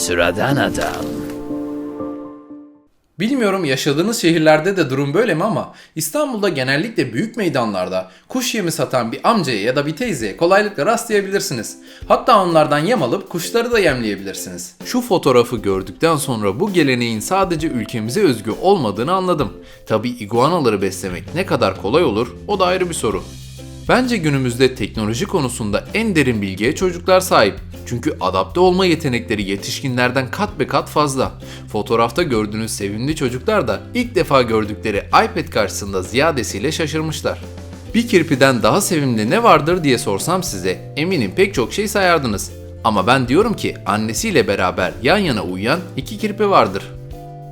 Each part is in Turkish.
Sıradan adam. Bilmiyorum yaşadığınız şehirlerde de durum böyle mi ama İstanbul'da genellikle büyük meydanlarda kuş yemi satan bir amcaya ya da bir teyzeye kolaylıkla rastlayabilirsiniz. Hatta onlardan yem alıp kuşları da yemleyebilirsiniz. Şu fotoğrafı gördükten sonra bu geleneğin sadece ülkemize özgü olmadığını anladım. Tabi iguanaları beslemek ne kadar kolay olur o da ayrı bir soru. Bence günümüzde teknoloji konusunda en derin bilgiye çocuklar sahip. Çünkü adapte olma yetenekleri yetişkinlerden kat be kat fazla. Fotoğrafta gördüğünüz sevimli çocuklar da ilk defa gördükleri iPad karşısında ziyadesiyle şaşırmışlar. Bir kirpiden daha sevimli ne vardır diye sorsam size eminim pek çok şey sayardınız. Ama ben diyorum ki annesiyle beraber yan yana uyuyan iki kirpi vardır.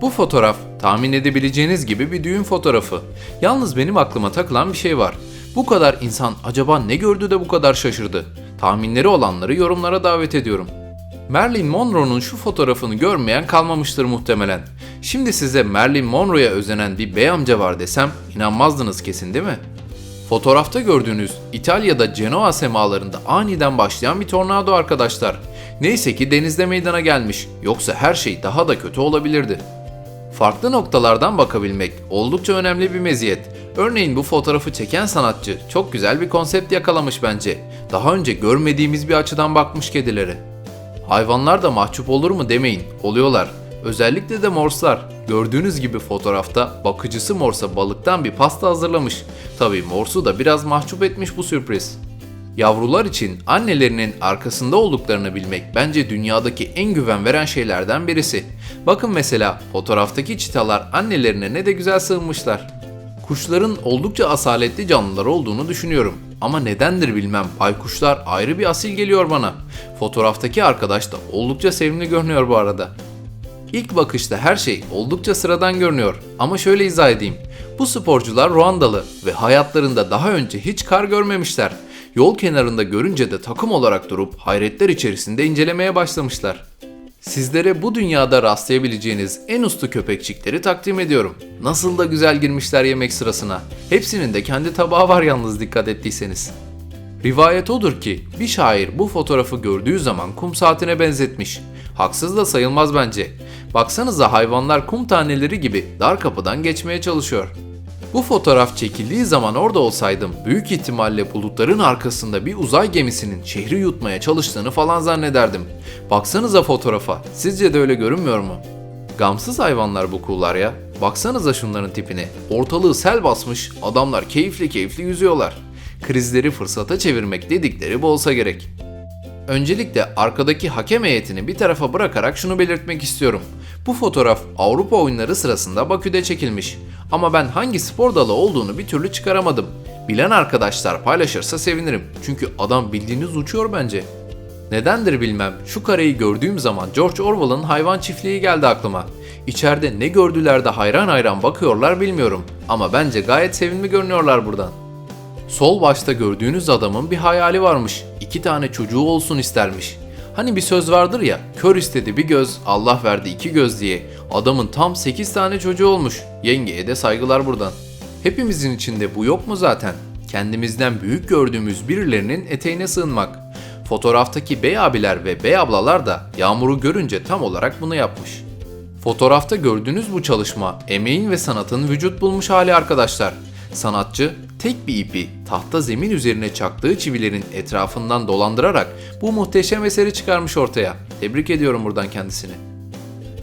Bu fotoğraf tahmin edebileceğiniz gibi bir düğün fotoğrafı. Yalnız benim aklıma takılan bir şey var. Bu kadar insan acaba ne gördü de bu kadar şaşırdı? Tahminleri olanları yorumlara davet ediyorum. Marilyn Monroe'nun şu fotoğrafını görmeyen kalmamıştır muhtemelen. Şimdi size Marilyn Monroe'ya özenen bir bey amca var desem inanmazdınız kesin değil mi? Fotoğrafta gördüğünüz İtalya'da Genoa semalarında aniden başlayan bir tornado arkadaşlar. Neyse ki denizde meydana gelmiş. Yoksa her şey daha da kötü olabilirdi. Farklı noktalardan bakabilmek oldukça önemli bir meziyet. Örneğin bu fotoğrafı çeken sanatçı çok güzel bir konsept yakalamış bence. Daha önce görmediğimiz bir açıdan bakmış kedilere. Hayvanlar da mahcup olur mu demeyin, oluyorlar. Özellikle de morslar. Gördüğünüz gibi fotoğrafta bakıcısı morsa balıktan bir pasta hazırlamış. Tabii morsu da biraz mahcup etmiş bu sürpriz. Yavrular için annelerinin arkasında olduklarını bilmek bence dünyadaki en güven veren şeylerden birisi. Bakın mesela fotoğraftaki çitalar annelerine ne de güzel sığınmışlar. Kuşların oldukça asaletli canlılar olduğunu düşünüyorum. Ama nedendir bilmem baykuşlar ayrı bir asil geliyor bana. Fotoğraftaki arkadaş da oldukça sevimli görünüyor bu arada. İlk bakışta her şey oldukça sıradan görünüyor ama şöyle izah edeyim. Bu sporcular Ruandalı ve hayatlarında daha önce hiç kar görmemişler. Yol kenarında görünce de takım olarak durup hayretler içerisinde incelemeye başlamışlar. Sizlere bu dünyada rastlayabileceğiniz en uslu köpekçikleri takdim ediyorum. Nasıl da güzel girmişler yemek sırasına. Hepsinin de kendi tabağı var yalnız dikkat ettiyseniz. Rivayet odur ki bir şair bu fotoğrafı gördüğü zaman kum saatine benzetmiş. Haksız da sayılmaz bence. Baksanıza hayvanlar kum taneleri gibi dar kapıdan geçmeye çalışıyor. Bu fotoğraf çekildiği zaman orada olsaydım büyük ihtimalle bulutların arkasında bir uzay gemisinin şehri yutmaya çalıştığını falan zannederdim. Baksanıza fotoğrafa, sizce de öyle görünmüyor mu? Gamsız hayvanlar bu kullar ya. Baksanıza şunların tipine. Ortalığı sel basmış, adamlar keyifli keyifli yüzüyorlar. Krizleri fırsata çevirmek dedikleri bu olsa gerek. Öncelikle arkadaki hakem heyetini bir tarafa bırakarak şunu belirtmek istiyorum. Bu fotoğraf Avrupa oyunları sırasında Bakü'de çekilmiş. Ama ben hangi spor dalı olduğunu bir türlü çıkaramadım. Bilen arkadaşlar paylaşırsa sevinirim. Çünkü adam bildiğiniz uçuyor bence. Nedendir bilmem şu kareyi gördüğüm zaman George Orwell'ın hayvan çiftliği geldi aklıma. İçeride ne gördüler de hayran hayran bakıyorlar bilmiyorum. Ama bence gayet sevimli görünüyorlar buradan. Sol başta gördüğünüz adamın bir hayali varmış. İki tane çocuğu olsun istermiş. Hani bir söz vardır ya, kör istedi bir göz, Allah verdi iki göz diye. Adamın tam 8 tane çocuğu olmuş. Yengeye de saygılar buradan. Hepimizin içinde bu yok mu zaten? Kendimizden büyük gördüğümüz birilerinin eteğine sığınmak. Fotoğraftaki bey abiler ve bey ablalar da Yağmur'u görünce tam olarak bunu yapmış. Fotoğrafta gördüğünüz bu çalışma emeğin ve sanatın vücut bulmuş hali arkadaşlar. Sanatçı tek bir ipi tahta zemin üzerine çaktığı çivilerin etrafından dolandırarak bu muhteşem eseri çıkarmış ortaya. Tebrik ediyorum buradan kendisini.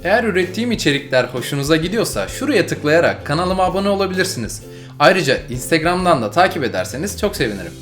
Eğer ürettiğim içerikler hoşunuza gidiyorsa şuraya tıklayarak kanalıma abone olabilirsiniz. Ayrıca Instagram'dan da takip ederseniz çok sevinirim.